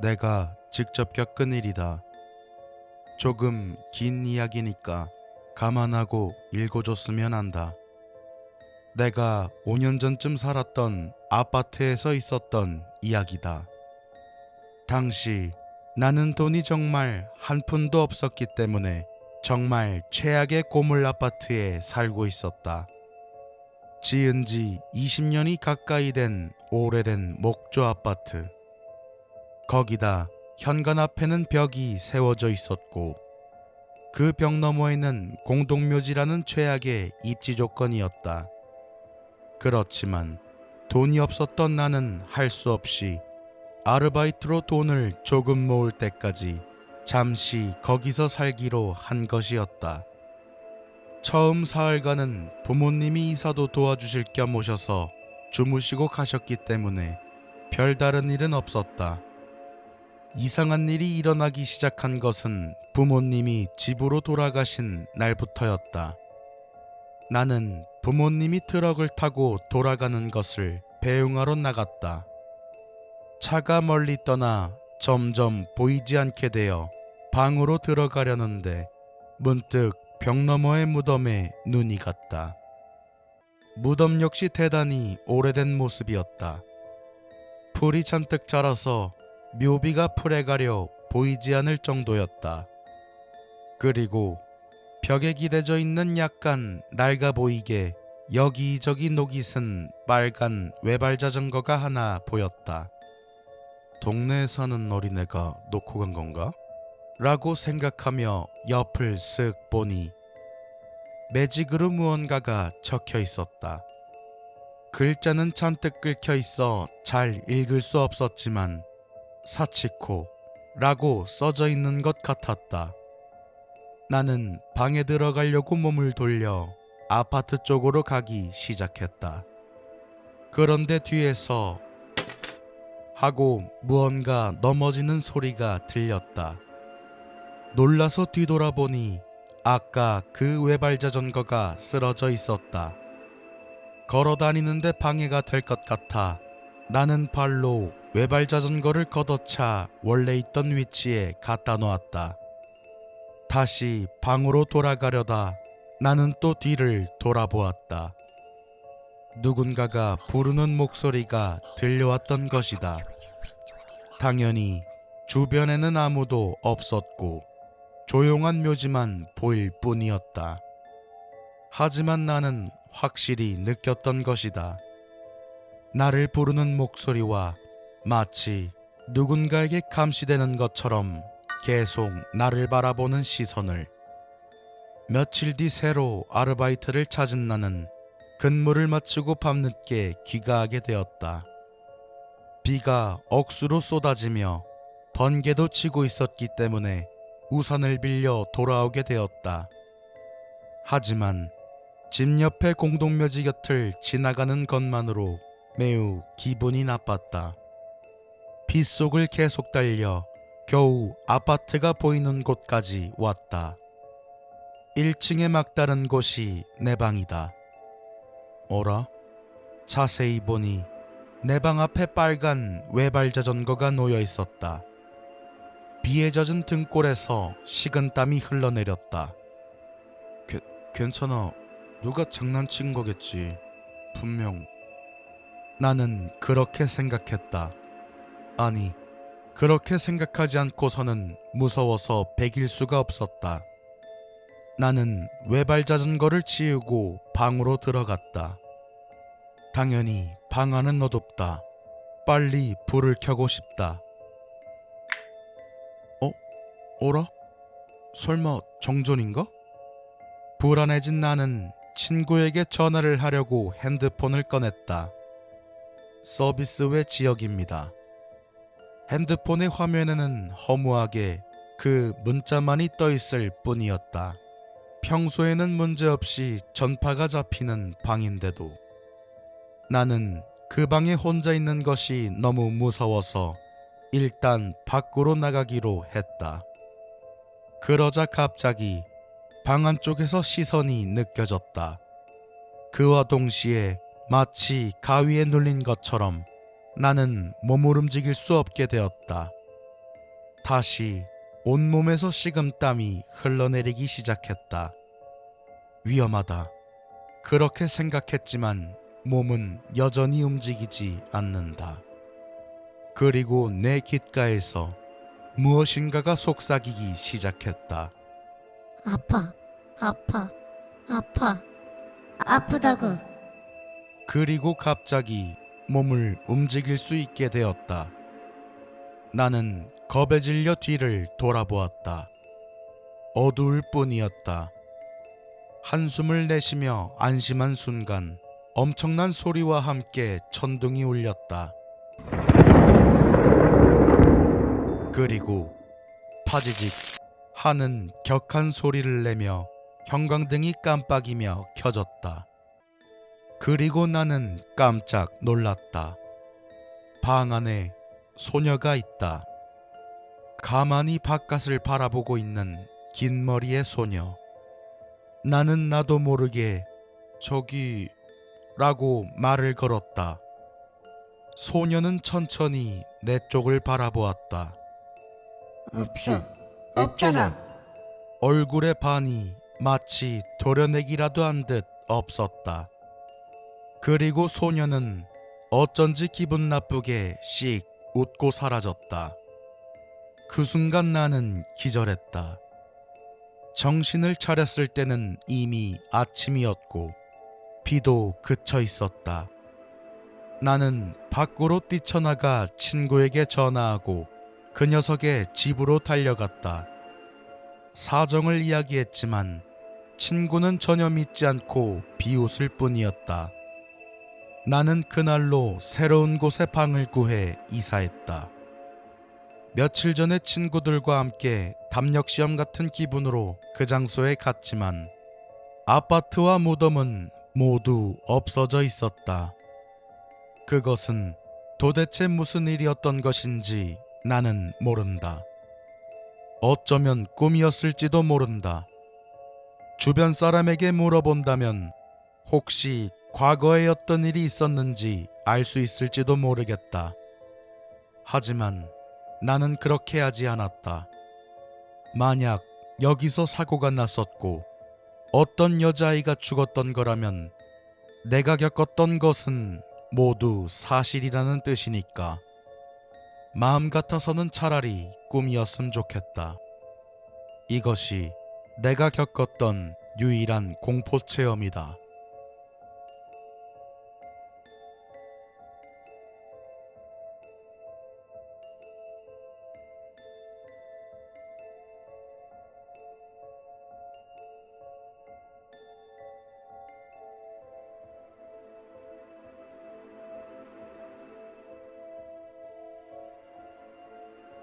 내가 직접 겪은 일이다. 조금 긴 이야기니까 감안하고 읽어줬으면 한다. 내가 5년 전쯤 살았던 아파트에서 있었던 이야기다. 당시 나는 돈이 정말 한 푼도 없었기 때문에 정말 최악의 고물 아파트에 살고 있었다. 지은 지 20년이 가까이 된 오래된 목조 아파트. 거기다 현관 앞에는 벽이 세워져 있었고 그 벽 너머에는 공동묘지라는 최악의 입지 조건이었다. 그렇지만 돈이 없었던 나는 할 수 없이 아르바이트로 돈을 조금 모을 때까지 잠시 거기서 살기로 한 것이었다. 처음 사흘간은 부모님이 이사도 도와주실 겸 오셔서 주무시고 가셨기 때문에 별다른 일은 없었다. 이상한 일이 일어나기 시작한 것은 부모님이 집으로 돌아가신 날부터였다. 나는 부모님이 트럭을 타고 돌아가는 것을 배웅하러 나갔다. 차가 멀리 떠나 점점 보이지 않게 되어 방으로 들어가려는데 문득 벽 너머의 무덤에 눈이 갔다. 무덤 역시 대단히 오래된 모습이었다. 풀이 잔뜩 자라서 묘비가 풀에 가려 보이지 않을 정도였다. 그리고 벽에 기대져 있는 약간 낡아 보이게 여기저기 녹이 쓴 빨간 외발 자전거가 하나 보였다. 동네에 사는 어린애가 놓고 간 건가? 라고 생각하며 옆을 쓱 보니 매직으로 무언가가 적혀 있었다. 글자는 잔뜩 긁혀 있어 잘 읽을 수 없었지만 사치코 라고 써져 있는 것 같았다. 나는 방에 들어가려고 몸을 돌려 아파트 쪽으로 가기 시작했다. 그런데 뒤에서 하고 무언가 넘어지는 소리가 들렸다. 놀라서 뒤돌아보니 아까 그 외발 자 전거가 쓰러져 있었다. 걸어 다니는데 방해가 될 것 같아 나는 발로 외발 자전거를 걷어차 원래 있던 위치에 갖다 놓았다. 다시 방으로 돌아가려다 나는 또 뒤를 돌아보았다. 누군가가 부르는 목소리가 들려왔던 것이다. 당연히 주변에는 아무도 없었고 조용한 묘지만 보일 뿐이었다. 하지만 나는 확실히 느꼈던 것이다. 나를 부르는 목소리와 마치 누군가에게 감시되는 것처럼 계속 나를 바라보는 시선을 며칠 뒤 새로 아르바이트를 찾은 나는 근무를 마치고 밤늦게 귀가하게 되었다. 비가 억수로 쏟아지며 번개도 치고 있었기 때문에 우산을 빌려 돌아오게 되었다. 하지만 집 옆의 공동묘지 곁을 지나가는 것만으로 매우 기분이 나빴다. 빗속을 계속 달려 겨우 아파트가 보이는 곳까지 왔다. 1층에 막다른 곳이 내 방이다. 어라? 자세히 보니 내 방 앞에 빨간 외발 자전거가 놓여 있었다. 비에 젖은 등골에서 식은 땀이 흘러내렸다. 게, 괜찮아. 누가 장난친 거겠지. 분명. 나는 그렇게 생각했다. 아니, 그렇게 생각하지 않고서는 무서워서 베길 수가 없었다. 나는 외발 자전거를 치우고 방으로 들어갔다. 당연히 방 안은 어둡다. 빨리 불을 켜고 싶다. 어? 어라? 설마 정전인가? 불안해진 나는 친구에게 전화를 하려고 핸드폰을 꺼냈다. 서비스 외 지역입니다. 핸드폰의 화면에는 허무하게 그 문자만이 떠 있을 뿐이었다. 평소에는 문제없이 전파가 잡히는 방인데도 나는 그 방에 혼자 있는 것이 너무 무서워서 일단 밖으로 나가기로 했다. 그러자 갑자기 방 안쪽에서 시선이 느껴졌다. 그와 동시에 마치 가위에 눌린 것처럼 나는 몸을 움직일 수 없게 되었다. 다시 온몸에서 식은땀이 흘러내리기 시작했다. 위험하다. 그렇게 생각했지만 몸은 여전히 움직이지 않는다. 그리고 내 귓가에서 무엇인가가 속삭이기 시작했다. 아파, 아파, 아파, 아프다고. 그리고 갑자기 몸을 움직일 수 있게 되었다. 나는 겁에 질려 뒤를 돌아보았다. 어두울 뿐이었다. 한숨을 내쉬며 안심한 순간 엄청난 소리와 함께 천둥이 울렸다. 그리고 파지직 하는 격한 소리를 내며 형광등이 깜빡이며 켜졌다. 그리고 나는 깜짝 놀랐다. 방 안에 소녀가 있다. 가만히 바깥을 바라보고 있는 긴 머리의 소녀. 나는 나도 모르게 저기 라고 말을 걸었다. 소녀는 천천히 내 쪽을 바라보았다. 없어, 없잖아. 얼굴의 반이 마치 도려내기라도 한 듯 없었다. 그리고 소녀는 어쩐지 기분 나쁘게 씩 웃고 사라졌다. 그 순간 나는 기절했다. 정신을 차렸을 때는 이미 아침이었고 비도 그쳐 있었다. 나는 밖으로 뛰쳐나가 친구에게 전화하고 그 녀석의 집으로 달려갔다. 사정을 이야기했지만 친구는 전혀 믿지 않고 비웃을 뿐이었다. 나는 그날로 새로운 곳에 방을 구해 이사했다. 며칠 전에 친구들과 함께 담력 시험 같은 기분으로 그 장소에 갔지만 아파트와 무덤은 모두 없어져 있었다. 그것은 도대체 무슨 일이었던 것인지 나는 모른다. 어쩌면 꿈이었을지도 모른다. 주변 사람에게 물어본다면 혹시 과거에 어떤 일이 있었는지 알 수 있을지도 모르겠다. 하지만 나는 그렇게 하지 않았다. 만약 여기서 사고가 났었고 어떤 여자아이가 죽었던 거라면 내가 겪었던 것은 모두 사실이라는 뜻이니까. 마음 같아서는 차라리 꿈이었음 좋겠다. 이것이 내가 겪었던 유일한 공포 체험이다.